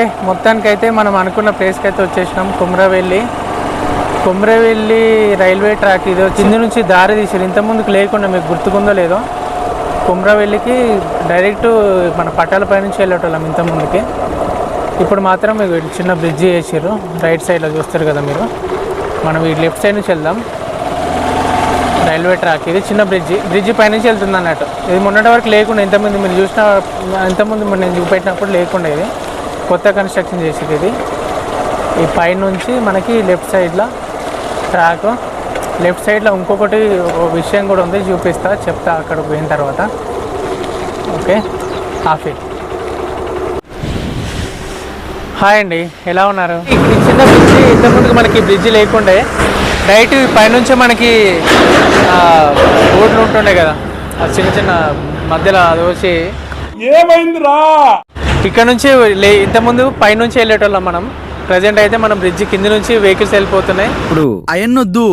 Okay మొత్తానికైతే మనం అనుకున్న ప్లేస్కి అయితే వచ్చేసినాం. కుమ్రవెల్లి. కుమ్రవెల్లి రైల్వే ట్రాక్ ఇది కింద నుంచి దారి తీసారు ఇంత ముందుకు లేకుండా మీకు గుర్తుకుందో లేదో కుమ్రవెల్లికి డైరెక్ట్ మన పట్టాలపై నుంచి వెళ్ళేటోళ్ళం ఇంత ముందుకి. ఇప్పుడు మాత్రం మీకు చిన్న బ్రిడ్జి వేసారు రైట్ సైడ్లో చూస్తారు కదా మీరు. మనం ఈ లెఫ్ట్ సైడ్ నుంచి వెళ్దాం. రైల్వే ట్రాక్ ఇది చిన్న బ్రిడ్జి. బ్రిడ్జి పైనుంచి వెళ్తుంది అన్నట్టు. ఇది మొన్నటి వరకు లేకుండా ఇంతమంది మీరు చూసిన ఇంతకుముందు నేను చూపెట్టినప్పుడు లేకుండా ఇది. కొత్త కన్స్ట్రక్షన్ చేసేది ఇది. ఈ పైనుంచి మనకి లెఫ్ట్ సైడ్లో ట్రాక్ లెఫ్ట్ సైడ్లో ఇంకొకటి ఓ విషయం కూడా ఉంది చూపిస్తా చెప్తా అక్కడ పోయిన తర్వాత. ఓకే హాఫీ హాయ్ అండి ఎలా ఉన్నారు? ఈ చిన్న బ్రిడ్జి ఇంతకుముందుకు మనకి బ్రిడ్జి లేకుండే డైరెక్ట్ పైనుంచి మనకి ఆ, రోడ్లు ఉంటుండే కదా. ఆ చిన్న చిన్న మధ్యలో అది వచ్చి ఏమైందిరా? ఇక్కడ నుంచి లే ఇంతకుముందు పైనుంచి వెళ్ళేటోళ్ళం మనం. ప్రజెంట్ అయితే మనం బ్రిడ్జి కింద నుంచి వెహికల్స్ వెళ్ళిపోతున్నాయి. ఇప్పుడు అయన్నొద్దు.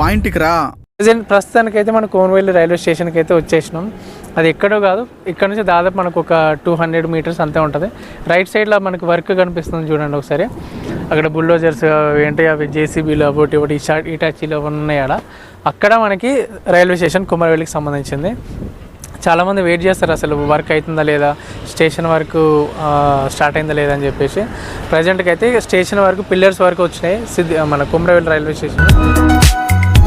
పాయింట్కి రా. ప్రజెంట్ ప్రస్తుతానికి అయితే మనం కోనవెల్లి రైల్వే స్టేషన్కి అయితే వచ్చేసినాం. అది ఎక్కడో కాదు. ఇక్కడ నుంచి దాదాపు మనకు ఒక టూ హండ్రెడ్ మీటర్స్ అంతే ఉంటుంది. రైట్ సైడ్లో మనకి వర్క్ కనిపిస్తుంది చూడండి ఒకసారి. అక్కడ బుల్డోజర్స్ ఏంటి అవి జేసీబీలు ఒకటి ఇషా ఇటాచీలు అవన్నీ ఉన్నాయి ఆడ. అక్కడ మనకి రైల్వే స్టేషన్ కుమారవెల్లికి సంబంధించింది. చాలామంది వెయిట్ చేస్తారు అసలు వర్క్ అవుతుందా లేదా స్టేషన్ వరకు స్టార్ట్ అయిందా లేదా అని చెప్పేసి. ప్రజెంట్కి అయితే స్టేషన్ వరకు పిల్లర్స్ వరకు వచ్చినాయి. సిద్ధి మన కుమరవెల్లి రైల్వే స్టేషన్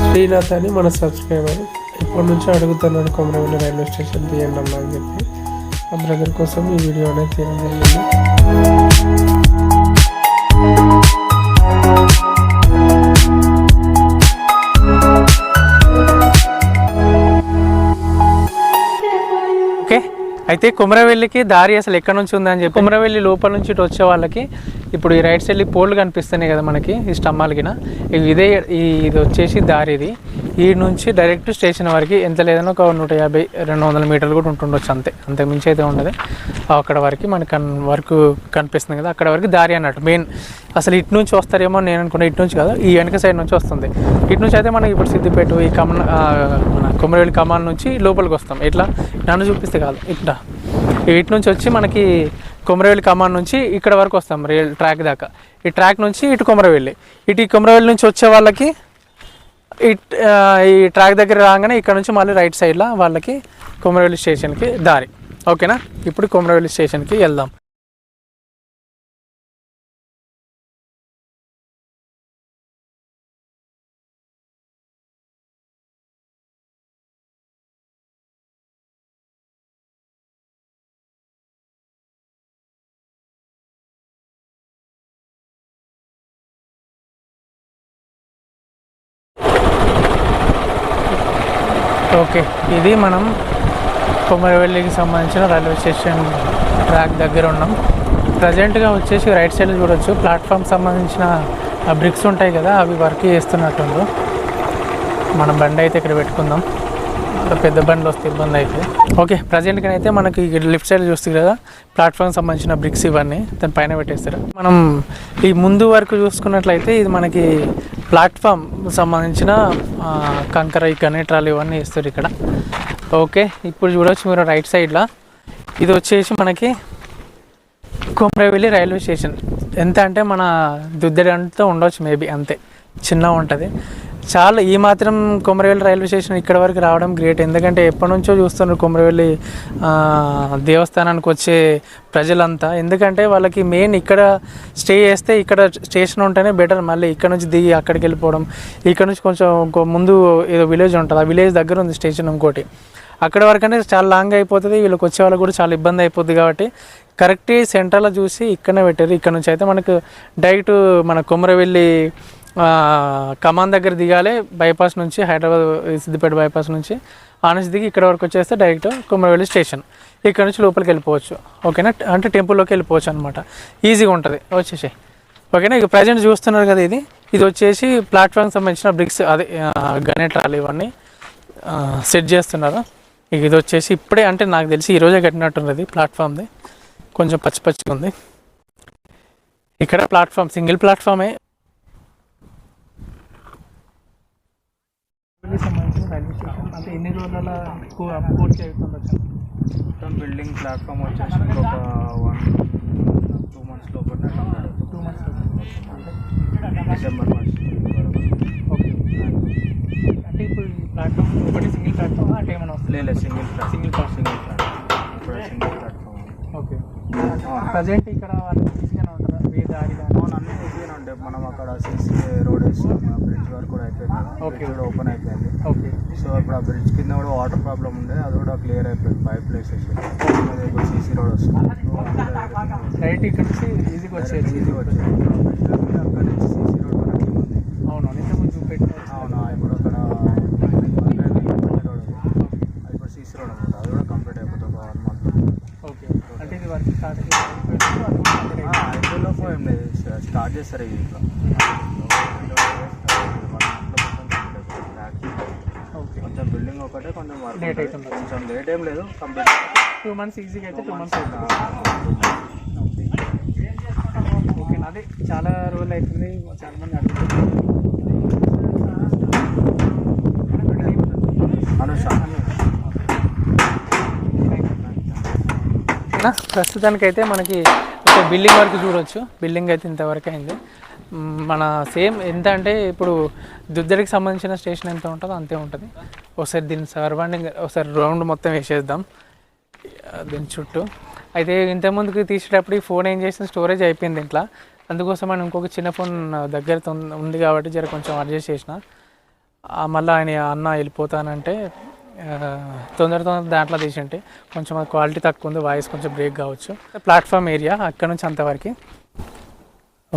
శ్రీనాథ్ అని మన సబ్స్క్రైబర్ ఎప్పటి నుంచో అడుగుతున్నాను కొమరవెల్లి రైల్వే స్టేషన్ తీయండి అమ్మా అని చెప్పి. ఆ బ్రదర్ కోసం ఈ వీడియో అనేది తీయడం జరిగింది. అయితే కుమరవెల్లికి దారి అసలు ఎక్కడ నుంచి ఉందని చెప్పి కుమరవెల్లి లోపల నుంచి ఇటు వచ్చే వాళ్ళకి ఇప్పుడు ఈ రైట్ సైడ్ పోల్లు కనిపిస్తున్నాయి కదా మనకి ఈ స్టమ్మాలకిన ఇదే ఈ ఇది వచ్చేసి దారి ఇది. ఈ నుంచి డైరెక్ట్ స్టేషన్ వరకు ఎంత లేదన్నా ఒక నూట యాభై రెండు వందల మీటర్లు కూడా ఉంటుండొచ్చు అంతే. అంతకు మించి అయితే ఉండదు. అక్కడ వరకు మనకి కన్ వరకు కనిపిస్తుంది కదా అక్కడ వరకు దారి అన్నట్టు. మెయిన్ అసలు ఇటు నుంచి వస్తారేమో నేను అనుకున్నా ఇటు నుంచి కాదు ఈ వెనక సైడ్ నుంచి వస్తుంది. ఇటు నుంచి అయితే మనకి ఇప్పుడు సిద్దిపేట ఈ కమన్ మన కుమరవెల్లి కమాన్ నుంచి లోపలికి వస్తాం. ఇట్లా నన్ను చూపిస్తే కాదు. ఇట్లా. ఇటు నుంచి వచ్చి మనకి కొమరవెల్లి కమాన్ నుంచి ఇక్కడ వరకు వస్తాం రైల్ ట్రాక్ దాకా. ఈ ట్రాక్ నుంచి ఇటు కొమరవెల్లి. ఇటు ఈ కొమరవెల్లి నుంచి వచ్చే వాళ్ళకి ఇట్ ఈ ట్రాక్ దగ్గర రాగానే ఇక్కడ నుంచి మళ్ళీ రైట్ సైడ్లో వాళ్ళకి కొమరవెల్లి స్టేషన్కి దారి. ఓకేనా? ఇప్పుడు కొమరవెల్లి స్టేషన్కి వెళ్దాం. ఓకే. ఇది మనం కొమరవెల్లికి సంబంధించిన రైల్వే స్టేషన్ ట్రాక్ దగ్గర ఉన్నాం. ప్రజెంట్గా వచ్చేసి రైట్ సైడ్ చూడొచ్చు. ప్లాట్ఫామ్ సంబంధించిన బ్రిక్స్ ఉంటాయి కదా అవి వర్క్ చేస్తున్నట్టుండ్రు మనం బండి అయితే ఇక్కడ పెట్టుకుందాం. పెద్ద బండ్లు వస్తే ఇబ్బంది అయితే ఓకే ప్రజెంట్గా అయితే మనకి లెఫ్ట్ సైడ్ చూస్తుంది కదా ప్లాట్ఫామ్ సంబంధించిన బ్రిక్స్ ఇవన్నీ దాని పైన పెట్టేస్తారు. మనం ఈ ముందు వరకు చూసుకున్నట్లయితే ఇది మనకి ప్లాట్ఫామ్ సంబంధించిన కంకర ఈ ఇవన్నీ ఇస్తారు ఇక్కడ. ఓకే ఇప్పుడు చూడొచ్చు మీరు రైట్ సైడ్లో. ఇది వచ్చేసి మనకి కొమరవెల్లి రైల్వే స్టేషన్. ఎంత అంటే మన దుద్దడి అంతా మేబీ అంతే. చిన్నగా ఉంటుంది. చాలా ఈ మాత్రం కొమరవెల్లి రైల్వే స్టేషన్ ఇక్కడ వరకు రావడం గ్రేట్ ఎందుకంటే ఎప్పటి నుంచో చూస్తున్నారు కొమరవెల్లి దేవస్థానానికి వచ్చే ప్రజలంతా. ఎందుకంటే వాళ్ళకి మెయిన్ ఇక్కడ స్టే చేస్తే ఇక్కడ స్టేషన్ ఉంటేనే బెటర్ మళ్ళీ ఇక్కడ నుంచి దిగి అక్కడికి వెళ్ళిపోవడం. ఇక్కడ నుంచి కొంచెం ఇంకో ముందు ఏదో విలేజ్ ఉంటుంది. ఆ విలేజ్ దగ్గర ఉంది స్టేషన్ ఇంకోటి. అక్కడ వరకు అంటే చాలా లాంగ్ అయిపోతుంది. వీళ్ళకి వచ్చే వాళ్ళకి కూడా చాలా ఇబ్బంది అయిపోతుంది కాబట్టి కరెక్ట్ సెంటర్లో చూసి ఇక్కడనే పెట్టారు. ఇక్కడ నుంచి అయితే మనకు డైరెక్ట్ మన కొమరవెల్లి కమాన్ దగ్గర దిగాలి బైపాస్ నుంచి హైదరాబాద్ సిద్దిపేట బైపాస్ నుంచి. ఆనస్ దిగి ఇక్కడ వరకు వచ్చేస్తే డైరెక్ట్ కుమ్మరవెల్లి స్టేషన్. ఇక్కడ నుంచి లోపలికి వెళ్ళిపోవచ్చు. ఓకేనా? అంటే టెంపుల్లోకి వెళ్ళిపోవచ్చు అనమాట ఈజీగా ఉంటుంది. వచ్చేసి ఓకేనా? ఇక ప్రజెంట్ చూస్తున్నారు కదా ఇది. ఇది వచ్చేసి ప్లాట్ఫామ్ సంబంధించిన బ్రిక్స్ అదే గనేట్రాలు ఇవన్నీ సెట్ చేస్తున్నారు. ఇక ఇది వచ్చేసి ఇప్పుడే అంటే నాకు తెలిసి ఈరోజే కట్టినట్టున్నది ప్లాట్ఫామ్ది కొంచెం పచ్చి పచ్చిగా ఉంది. ఇక్కడ ప్లాట్ఫామ్ సింగిల్ ప్లాట్ఫామే సంబంధించిన రైల్వే స్టేషన్ అంటే ఎన్ని రోజుల పూర్తి అవుతుండొచ్చు. మొత్తం బిల్డింగ్ ప్లాట్ఫామ్ వచ్చేసి ఒక వన్ టూ మంత్స్ లోపల two months December months okay అంటే ఇప్పుడు ఈ ప్లాట్ఫామ్ ఒకటి సింగిల్ ప్లాట్ఫామ్ అంటే ఏమైనా వస్తుంది? లేదు single single plot single plot ఇప్పుడు సింగిల్ ప్లాట్ఫామ్ ఓకే ప్రజెంట్ ఇక్కడ వాళ్ళు ఈజీగానే ఉంటారా వే దారి కానీ అవును అన్నీ ఉంటాయి మనం అక్కడ సీసీ రోడ్ వేస్తాం ఆ బ్రిడ్జ్ వర్క్ కూడా అయిపోయింది. బ్రిడ్జ్ కూడా ఓపెన్ అయిపోయింది. ఓకే సో ఇప్పుడు ఆ బ్రిడ్జ్ కింద కూడా వాటర్ ప్రాబ్లం ఉండే అది కూడా క్లియర్ అయిపోయింది పైప్ అది ఇప్పుడు సీసీ రోడ్ వస్తుంది. రైట్ ఇక్కడ నుంచి ఈజీగా వచ్చేది. ఈజీగా వచ్చేది. అక్కడ నుంచి సీసీ రోడ్ కనెక్టింగ్ ఉంది అవును ఇంతకుముందు చూపెట్టిన అవునా ఇప్పుడు అక్కడ రోడ్ అది ఇప్పుడు సీసీ రోడ్ అనమాట అది కూడా కంప్లీట్ అయిపోతుంది ఒక వన్ మంత్ ఓకే అంటే ఇది వర్క్ స్టార్ట్ ఐపీఎల్లోకి ఏం లేదు స్టార్ట్ చేస్తారు ఇది ఇట్లా. ఓకే కొంచెం బిల్డింగ్ ఒకటే కొంచెం ఉంటుంది. అవుతుంది. కొంచెం లేట్ ఏం లేదు కంప్లీట్ టూ మంత్స్ ఈజీగా అయితే టూ మంత్స్ అవుతుంది. ఓకే అదే చాలా రోజులు అవుతుంది. చాలా మంది నా ప్రస్తుతానికైతే మనకి సో బిల్డింగ్ వరకు చూడొచ్చు. బిల్డింగ్ అయితే ఇంతవరకు అయింది. మన సేమ్ ఎంత అంటే ఇప్పుడు దుద్దరికి సంబంధించిన స్టేషన్ ఎంత ఉంటుందో అంతే ఉంటుంది. ఒకసారి దీని సర్వాండింగ్ ఒకసారి రౌండ్ మొత్తం వేసేద్దాం. దీని చుట్టూ. అయితే ఇంతకుముందుకు తీసేటప్పుడు ఈ ఫోన్ ఏం చేసిన స్టోరేజ్ అయిపోయింది ఇంట్లో. అందుకోసం మనం ఇంకొక చిన్న ఫోన్ దగ్గర ఉంది కాబట్టి జర కొంచెం అడ్జస్ట్ చేసిన. మళ్ళీ ఆయన అన్న వెళ్ళిపోతానంటే తొందర తొందర దాంట్లో తీసింటే కొంచెం క్వాలిటీ తక్కువ ఉంది వాయిస్ కొంచెం బ్రేక్ కావచ్చు. ప్లాట్ఫామ్ ఏరియా అక్కడ నుంచి అంతవరకు.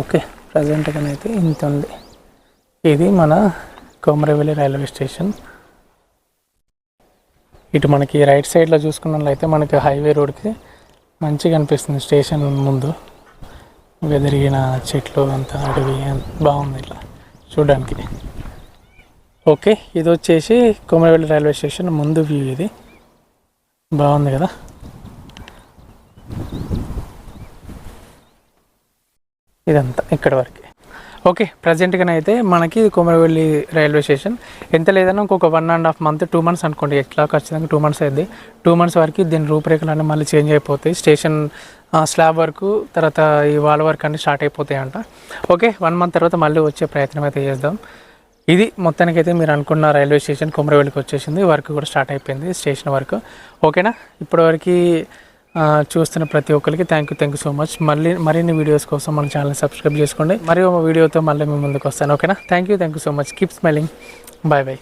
ఓకే ప్రజెంట్గా అయితే ఇంత ఉంది. ఇది మన కొమరవెల్లి రైల్వే స్టేషన్. ఇటు మనకి రైట్ సైడ్లో చూసుకున్నట్లయితే మనకి హైవే రోడ్కి మంచిగా అనిపిస్తుంది స్టేషన్ ముందు. వెదిరిగిన చెట్లు అంతా అడవి బాగుంది ఇట్లా. చూడడానికి. ఓకే ఇది వచ్చేసి కొమరవెల్లి రైల్వే స్టేషన్ ముందు వ్యూ ఇది. బాగుంది కదా? ఇదంతా ఇక్కడ వరకే. ఓకే ప్రజెంట్గానైతే మనకి కొమరవెల్లి రైల్వే స్టేషన్. ఎంత లేదన్నా ఇంకొక one and half month two months అనుకోండి. ఎట్లా ఖచ్చితంగా టూ మంత్స్ అయింది. టూ మంత్స్ వరకు దీని రూపురేఖలన్నీ మళ్ళీ చేంజ్ అయిపోతాయి. స్టేషన్ స్లాబ్ వరకు తర్వాత ఈ వాల్ వర్క్ అన్నీ స్టార్ట్ అయిపోతాయి అంట ఓకే వన్ మంత్ తర్వాత మళ్ళీ వచ్చే ప్రయత్నం అయితే చేద్దాం. ఇది మొత్తానికైతే మీరు అనుకున్న రైల్వే స్టేషన్ కుమరవెల్లికి వచ్చేసింది. వర్క్ కూడా స్టార్ట్ అయిపోయింది స్టేషన్ వరకు. ఓకేనా? ఇప్పటివరకు చూస్తున్న ప్రతి ఒక్కరికి thank you thank you so much మళ్ళీ మరిన్ని వీడియోస్ కోసం మన ఛానల్ సబ్స్క్రైబ్ చేసుకోండి. మరి ఒక వీడియోతో మళ్ళీ మీ ముందుకు వస్తాను. ఓకేనా? Thank you thank you so much keep smiling bye bye